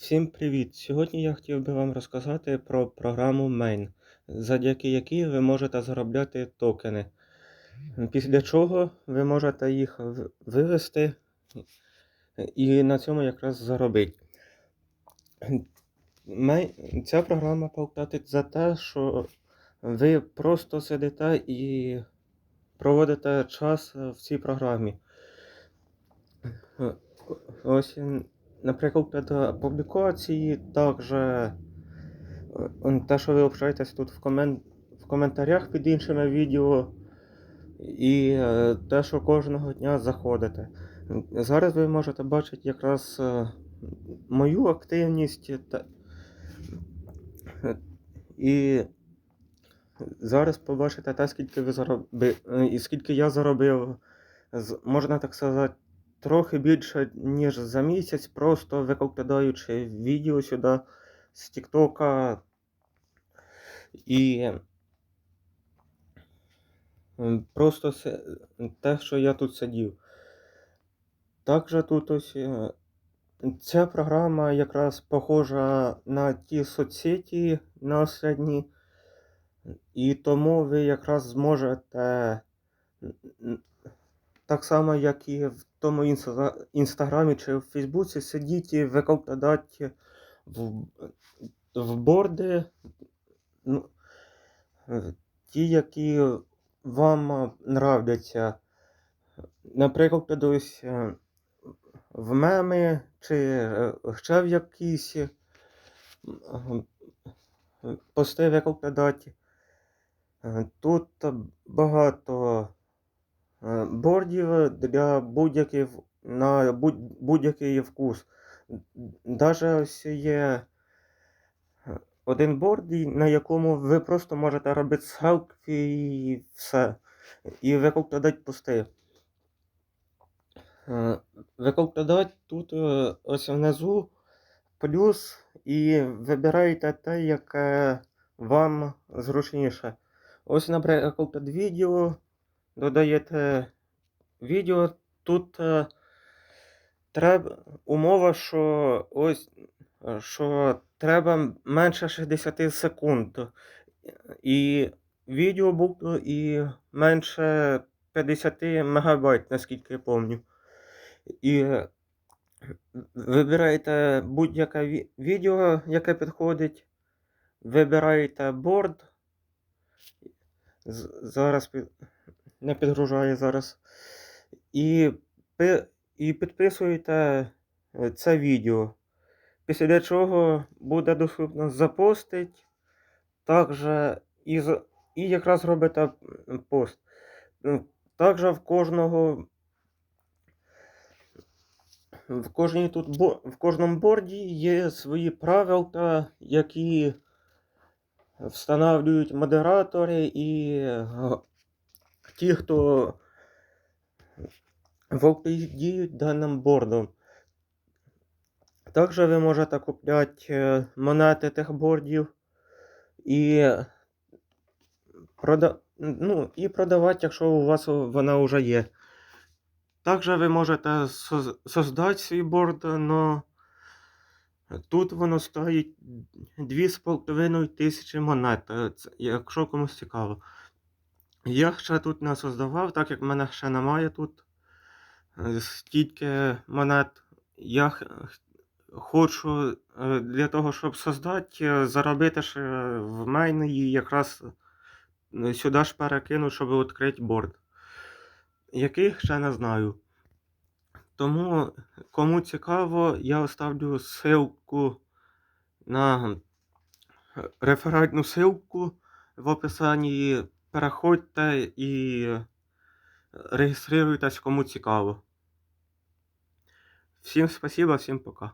Всім привіт! Сьогодні я хотів би вам розказати про програму Main, завдяки якій ви можете заробляти токени. Після чого ви можете їх вивести і на цьому якраз заробити. Мей- Ця програма платить за те, що ви просто сидите і проводите час в цій програмі. Ось, наприклад, публікації, також е, те, що ви общаєтесь тут в, комен... в коментарях під іншими відео, і е, те, що кожного дня заходите. Зараз ви можете бачити якраз е, мою активність та... і зараз побачите те, скільки ви зароби... е, і скільки я заробив, можна так сказати, трохи більше, ніж за місяць, просто викладаючи відео сюди з Тіктока і просто те, що я тут сидів. Також тут ось е, ця програма якраз похожа на ті соцсеті на останні, і тому ви якраз зможете так само, як і в тому інстаграмі чи в Фейсбуці, сидіть і викладати в, в борди ну, ті, які вам нравляться. Наприклад, ось е, в меми чи е, ще в якісь е, пости викладати. Тут багато бордів для будь-яких на будь- будь-який вкус. Ось є е, один борд, на якому ви просто можете робити селфі і все. І викладати пости. Е, Викладати тут е, ось внизу плюс і вибираєте те, яке вам зручніше. Ось, наприклад, відео. Додаєте відео. Тут е, треба умова, що ось що треба менше 60 секунд. І відео було і менше 50 мегабайт, наскільки я пам'ятаю. І вибираєте будь-яке відео, яке підходить. Вибираєте борд. Зараз. Не підгружає зараз. І, і підписуєте е, це відео. Після чого буде доступно запостить. Також і, і якраз робите пост. Також в кожного. В кожній тут в кожному борді є свої правила, які встановлюють модератори і е, ті, хто володіють даним бордом. Також ви можете купляти е, монети тих бордів і, прода... ну, і продавати, якщо у вас вона вже є. Також ви можете создати свій борд, но тут воно стоїть 2,5 тисячі монет, е, якщо комусь цікаво. Я ще тут не создавав, так як в мене ще немає тут е, стільки монет. Я хочу е, для того, щоб создати, е, заробити ще в мене і якраз сюди ж перекину, щоб відкрити борд. Який ще не знаю. Тому, кому цікаво, я оставлю ссылку на реферальну ссылку в описанні. Переходьте і реєструйтесь, кому цікаво. Всім спасибо, всім пока.